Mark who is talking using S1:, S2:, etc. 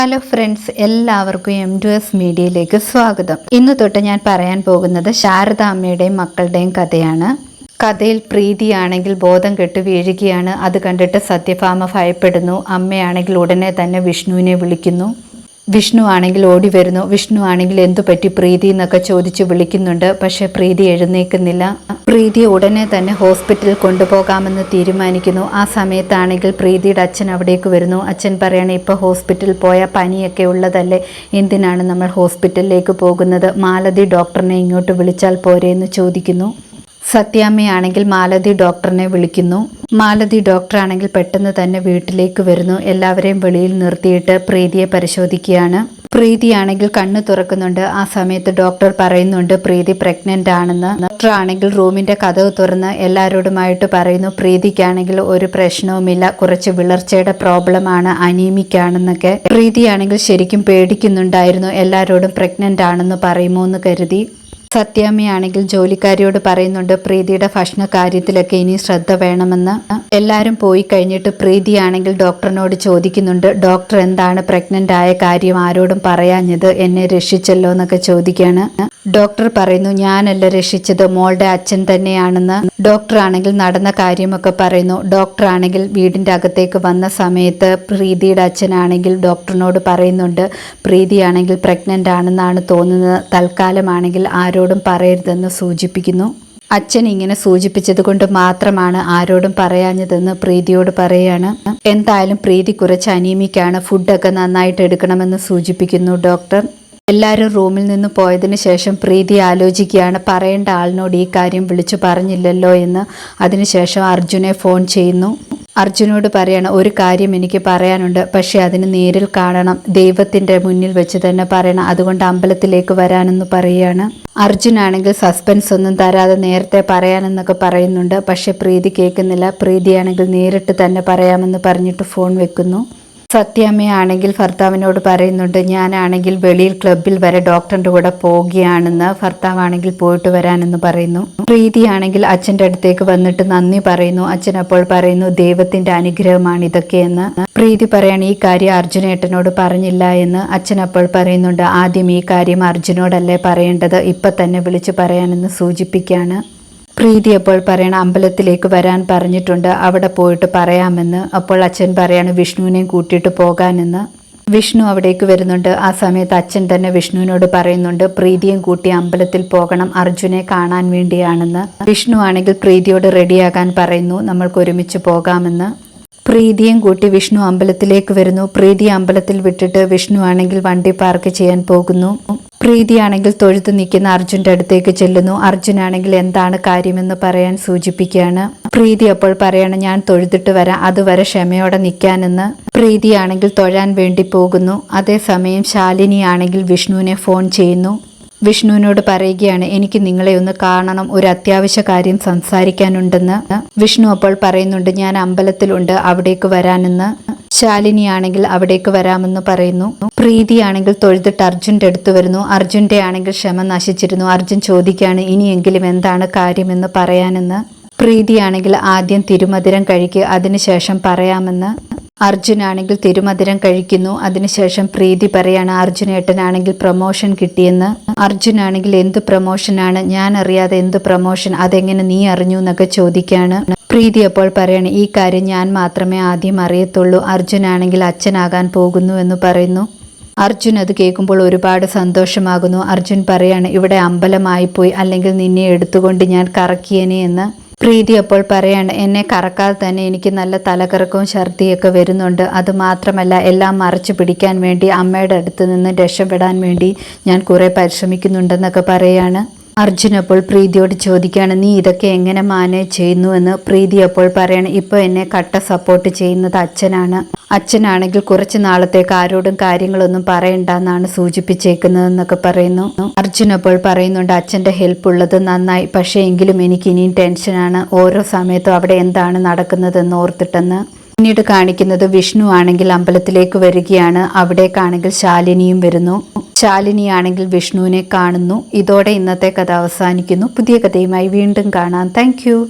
S1: Hello friends എല്ലാവർക്കും M two S മീഡിയയിലേക്ക് സ്വാഗതം. ഇന്ന് തൊട്ട് ഞാൻ പറയാൻ പോകുന്നത് ശാരദ അമ്മയുടെയും മക്കളുടെയും കഥയാണ്. കഥയിൽ പ്രീതിയാണെങ്കിൽ ബോധം കെട്ട് വീഴുകയാണ്. അത് കണ്ടിട്ട് സത്യഭാമ ഭയപ്പെടുന്നു. അമ്മയാണെങ്കിൽ ഉടനെ തന്നെ വിഷ്ണുവിനെ വിളിക്കുന്നു. വിഷ്ണു ആണെങ്കിൽ ഓടി വരുന്നു. വിഷ്ണു ആണെങ്കിൽ എന്തു പറ്റി പ്രീതി എന്നൊക്കെ ചോദിച്ചു വിളിക്കുന്നുണ്ട്. പക്ഷെ പ്രീതി എഴുന്നേക്കുന്നില്ല പ്രീതി ഉടനെ തന്നെ ഹോസ്പിറ്റലിൽ കൊണ്ടുപോകാമെന്ന് തീരുമാനിക്കുന്നു. ആ സമയത്താണെങ്കിൽ പ്രീതിയുടെ അച്ഛൻ അവിടേക്ക് വരുന്നു. അച്ഛൻ പറയണേ ഇപ്പോൾ ഹോസ്പിറ്റലിൽ പോയാൽ പനിയൊക്കെ ഉള്ളതല്ലേ? എന്തിനാണ് നമ്മൾ ഹോസ്പിറ്റലിലേക്ക് പോകുന്നത്? മാലതി ഡോക്ടറിനെ ഇങ്ങോട്ട് വിളിച്ചാൽ പോരെ എന്ന് ചോദിക്കുന്നു. സത്യാമ്മയാണെങ്കിൽ മാലതി ഡോക്ടറിനെ വിളിക്കുന്നു. മാലതി ഡോക്ടറാണെങ്കിൽ പെട്ടെന്ന് തന്നെ വീട്ടിലേക്ക് വരുന്നു. എല്ലാവരെയും വെളിയിൽ നിർത്തിയിട്ട് പ്രീതിയെ പരിശോധിക്കുകയാണ്. പ്രീതിയാണെങ്കിൽ കണ്ണ് തുറക്കുന്നുണ്ട്. ആ സമയത്ത് ഡോക്ടർ പറയുന്നുണ്ട് പ്രീതി പ്രഗ്നന്റ് ആണെന്ന്. ഡോക്ടർ ആണെങ്കിൽ റൂമിന്റെ കഥവ് തുറന്ന് എല്ലാവരോടുമായിട്ട് പറയുന്നു. പ്രീതിക്കാണെങ്കിൽ ഒരു പ്രശ്നവുമില്ല. കുറച്ച് വിളർച്ചയുടെ പ്രോബ്ലം ആണ് അനീമിക്കാണെന്നൊക്കെ. പ്രീതിയാണെങ്കിൽ ശരിക്കും പേടിക്കുന്നുണ്ടായിരുന്നു. എല്ലാവരോടും പ്രഗ്നന്റ് ആണെന്ന് പറയുമോ എന്ന് കരുതി. സത്യാമ്മയാണെങ്കിൽ ജോലിക്കാരിയോട് പറയുന്നുണ്ട് പ്രീതിയുടെ ഭക്ഷണ കാര്യത്തിലൊക്കെ ഇനി ശ്രദ്ധ വേണമെന്ന്. എല്ലാവരും പോയി കഴിഞ്ഞിട്ട് പ്രീതിയാണെങ്കിൽ ഡോക്ടറിനോട് ചോദിക്കുന്നുണ്ട് ഡോക്ടർ എന്താണ് പ്രഗ്നന്റ് ആയ കാര്യം ആരോടും പറയാഞ്ഞത്? എന്നെ രക്ഷിച്ചല്ലോ എന്നൊക്കെ ചോദിക്കാണ്. ഡോക്ടർ പറയുന്നു ഞാനല്ല രക്ഷിച്ചത് മോളുടെ അച്ഛൻ തന്നെയാണെന്ന്. ഡോക്ടർ ആണെങ്കിൽ നടന്ന കാര്യമൊക്കെ പറയുന്നു. ഡോക്ടർ ആണെങ്കിൽ വീടിന്റെ അകത്തേക്ക് വന്ന സമയത്ത് പ്രീതിയുടെ അച്ഛനാണെങ്കിൽ ഡോക്ടറിനോട് പറയുന്നുണ്ട് പ്രീതിയാണെങ്കിൽ പ്രഗ്നന്റ് ആണെന്നാണ് തോന്നുന്നത് തൽക്കാലമാണെങ്കിൽ ആരോടും പറയരുതെന്ന് സൂചിപ്പിക്കുന്നു. അച്ഛൻ ഇങ്ങനെ സൂചിപ്പിച്ചത് കൊണ്ട് മാത്രമാണ് ആരോടും പറയാഞ്ഞതെന്ന് പ്രീതിയോട് പറയാണ്. എന്തായാലും പ്രീതി കുറച്ച് അനീമിക്കാണ് ഫുഡൊക്കെ നന്നായിട്ട് എടുക്കണമെന്ന് സൂചിപ്പിക്കുന്നു ഡോക്ടർ. എല്ലാവരും റൂമിൽ നിന്ന് പോയതിനു ശേഷം പ്രീതി ആലോചിക്കുകയാണ്. പറയേണ്ട ആളിനോട് ഈ കാര്യം വിളിച്ചു പറഞ്ഞില്ലല്ലോ എന്ന് അതിനുശേഷം അർജുനെ ഫോൺ ചെയ്യുന്നു. അർജുനോട് പറയണ ഒരു കാര്യം എനിക്ക് പറയാനുണ്ട്. പക്ഷേ അതിന് നേരിൽ കാണണം. ദൈവത്തിന്റെ മുന്നിൽ വെച്ച് തന്നെ പറയണം. അതുകൊണ്ട് അമ്പലത്തിലേക്ക് വരാനെന്ന് പറയുകയാണ്. അർജുനാണെങ്കിൽ സസ്പെൻസ് ഒന്നും തരാതെ നേരത്തെ പറയാനെന്നൊക്കെ പറയുന്നുണ്ട്. പക്ഷേ പ്രീതി കേൾക്കുന്നില്ല. പ്രീതിയാണെങ്കിൽ നേരിട്ട് തന്നെ പറയാമെന്ന് പറഞ്ഞിട്ട് ഫോൺ വെക്കുന്നു. സത്യാമ്മയാണെങ്കിൽ ഭർത്താവിനോട് പറയുന്നുണ്ട് ഞാനാണെങ്കിൽ വെളിയിൽ ക്ലബിൽ വരെ ഡോക്ടറിന്റെ കൂടെ പോവുകയാണെന്ന് ഭർത്താവാണെങ്കിൽ പോയിട്ട് വരാനെന്ന് പറയുന്നു. പ്രീതിയാണെങ്കിൽ അച്ഛന്റെ അടുത്തേക്ക് വന്നിട്ട് നന്ദി പറയുന്നു. അച്ഛൻ അപ്പോൾ പറയുന്നു ദൈവത്തിന്റെ അനുഗ്രഹമാണ് ഇതൊക്കെയെന്ന്. പ്രീതി പറയാണ് ഈ കാര്യം അർജുനേട്ടനോട് പറഞ്ഞില്ല എന്ന്. അച്ഛൻ അപ്പോൾ പറയുന്നുണ്ട് ആദ്യം ഈ കാര്യം അർജുനോടല്ലേ പറയേണ്ടത്? ഇപ്പൊ തന്നെ വിളിച്ചു പറയാനെന്ന് സൂചിപ്പിക്കുകയാണ് പ്രീതി അപ്പോൾ പറയണ അമ്പലത്തിലേക്ക് വരാൻ പറഞ്ഞിട്ടുണ്ട്. അവിടെ പോയിട്ട് പറയാമെന്ന്. അപ്പോൾ അച്ഛൻ പറയാണ് വിഷ്ണുവിനെയും കൂട്ടിയിട്ട് പോകാനെന്ന്. വിഷ്ണു അവിടേക്ക് വരുന്നുണ്ട്. ആ സമയത്ത് അച്ഛൻ തന്നെ വിഷ്ണുവിനോട് പറയുന്നുണ്ട് പ്രീതിയും കൂട്ടി അമ്പലത്തിൽ പോകണം അർജുനെ കാണാൻ വേണ്ടിയാണെന്ന്. വിഷ്ണു ആണെങ്കിൽ പ്രീതിയോട് റെഡിയാകാൻ പറയുന്നു നമ്മൾക്ക് ഒരുമിച്ച് പോകാമെന്ന്. പ്രീതിയും കൂട്ടി വിഷ്ണു അമ്പലത്തിലേക്ക് വരുന്നു. പ്രീതി അമ്പലത്തിൽ വിട്ടിട്ട് വിഷ്ണു ആണെങ്കിൽ വണ്ടി പാർക്ക് ചെയ്യാൻ പോകുന്നു. പ്രീതിയാണെങ്കിൽ തൊഴുത്ത് നിൽക്കുന്ന അർജുന്റെ അടുത്തേക്ക് ചെല്ലുന്നു. അർജുനാണെങ്കിൽ എന്താണ് കാര്യമെന്ന് പറയാൻ സൂചിപ്പിക്കുകയാണ്. പ്രീതി അപ്പോൾ പറയാണ് ഞാൻ തൊഴുതിട്ട് വരാം. അതുവരെ ക്ഷമയോടെ നിൽക്കാനെന്ന്. പ്രീതിയാണെങ്കിൽ തൊഴാൻ വേണ്ടി പോകുന്നു. അതേസമയം ശാലിനി ആണെങ്കിൽ വിഷ്ണുവിനെ ഫോൺ ചെയ്യുന്നു. വിഷ്ണുവിനോട് പറയുകയാണ് എനിക്ക് നിങ്ങളെ ഒന്ന് കാണണം ഒരു അത്യാവശ്യ കാര്യം സംസാരിക്കാനുണ്ടെന്ന്. വിഷ്ണു അപ്പോൾ പറയുന്നുണ്ട് ഞാൻ അമ്പലത്തിലുണ്ട് അവിടേക്ക് വരാനെന്ന്. ശാലിനിയാണെങ്കിൽ അവിടേക്ക് വരാമെന്ന് പറയുന്നു. പ്രീതിയാണെങ്കിൽ തൊഴുതിട്ട് അർജുന്റെ അടുത്ത് വരുന്നു. അർജുന്റെ ആണെങ്കിൽ ക്ഷമ നശിച്ചിരുന്നു. അർജുൻ ചോദിക്കുകയാണ് ഇനിയെങ്കിലും എന്താണ് കാര്യമെന്ന് പറയാനെന്ന്? പ്രീതിയാണെങ്കിൽ ആദ്യം തിരുമധുരം കഴിക്കുക അതിനുശേഷം പറയാമെന്ന്. അർജുനാണെങ്കിൽ തിരുമധുരം കഴിക്കുന്നു. അതിനുശേഷം പ്രീതി പറയാണ് അർജുനേട്ടനാണെങ്കിൽ പ്രൊമോഷൻ കിട്ടിയെന്ന്. അർജുനാണെങ്കിൽ എന്ത് പ്രൊമോഷനാണ് ഞാൻ അറിയാതെ എന്ത് പ്രൊമോഷൻ അതെങ്ങനെ നീ അറിഞ്ഞു? എന്നൊക്കെ ചോദിക്കുകയാണ് പ്രീതി അപ്പോൾ പറയാണ് ഈ കാര്യം ഞാൻ മാത്രമേ ആദ്യം അറിയത്തുള്ളൂ. അർജുനാണെങ്കിൽ അച്ഛനാകാൻ പോകുന്നു എന്ന് പറയുന്നു. അർജുൻ അത് കേൾക്കുമ്പോൾ ഒരുപാട് സന്തോഷമാകുന്നു. അർജുൻ പറയാണ് ഇവിടെ അമ്പലമായി പോയി അല്ലെങ്കിൽ നിന്നെ എടുത്തുകൊണ്ട് ഞാൻ കറക്കിയനെ എന്ന്. പ്രീതി അപ്പോൾ പറയാണ് എന്നെ കറക്കാതെ തന്നെ എനിക്ക് നല്ല തലകറക്കവും ഛർദിയൊക്കെ വരുന്നുണ്ട്. അത് മാത്രമല്ല എല്ലാം മറച്ചു പിടിക്കാൻ വേണ്ടി അമ്മയുടെ അടുത്ത് നിന്ന് രക്ഷപ്പെടാൻ വേണ്ടി ഞാൻ കുറേ പരിശ്രമിക്കുന്നുണ്ടെന്നൊക്കെ പറയാണ്. അർജുൻ അപ്പോൾ പ്രീതിയോട് ചോദിക്കുകയാണ് നീ ഇതൊക്കെ എങ്ങനെ മാനേജ് ചെയ്യുന്നു? എന്ന് പ്രീതി അപ്പോൾ പറയണം ഇപ്പോൾ എന്നെ കട്ട സപ്പോർട്ട് ചെയ്യുന്നത് അച്ഛനാണ്. അച്ഛനാണെങ്കിൽ കുറച്ച് നാളത്തേക്ക് ആരോടും കാര്യങ്ങളൊന്നും പറയണ്ടെന്നാണ് സൂചിപ്പിച്ചേക്കുന്നതെന്നൊക്കെ പറയുന്നു. അർജുൻ അപ്പോൾ പറയുന്നുണ്ട് അച്ഛന്റെ ഹെൽപ്പ് ഉള്ളത് നന്നായി പക്ഷേ എങ്കിലും എനിക്ക് ഇനിയും ടെൻഷനാണ് ഓരോ സമയത്തും അവിടെ എന്താണ് നടക്കുന്നതെന്ന് ഓർത്തിട്ടെന്ന് പിന്നീട് കാണിക്കുന്നത് വിഷ്ണു ആണെങ്കിൽ അമ്പലത്തിലേക്ക് വരികയാണ്. അവിടേക്കാണെങ്കിൽ ശാലിനിയും വരുന്നു. ശാലിനി ആണെങ്കിൽ വിഷ്ണുവിനെ കാണുന്നു. ഇതോടെ ഇന്നത്തെ കഥ അവസാനിക്കുന്നു. പുതിയ കഥയുമായി വീണ്ടും കാണാം. താങ്ക്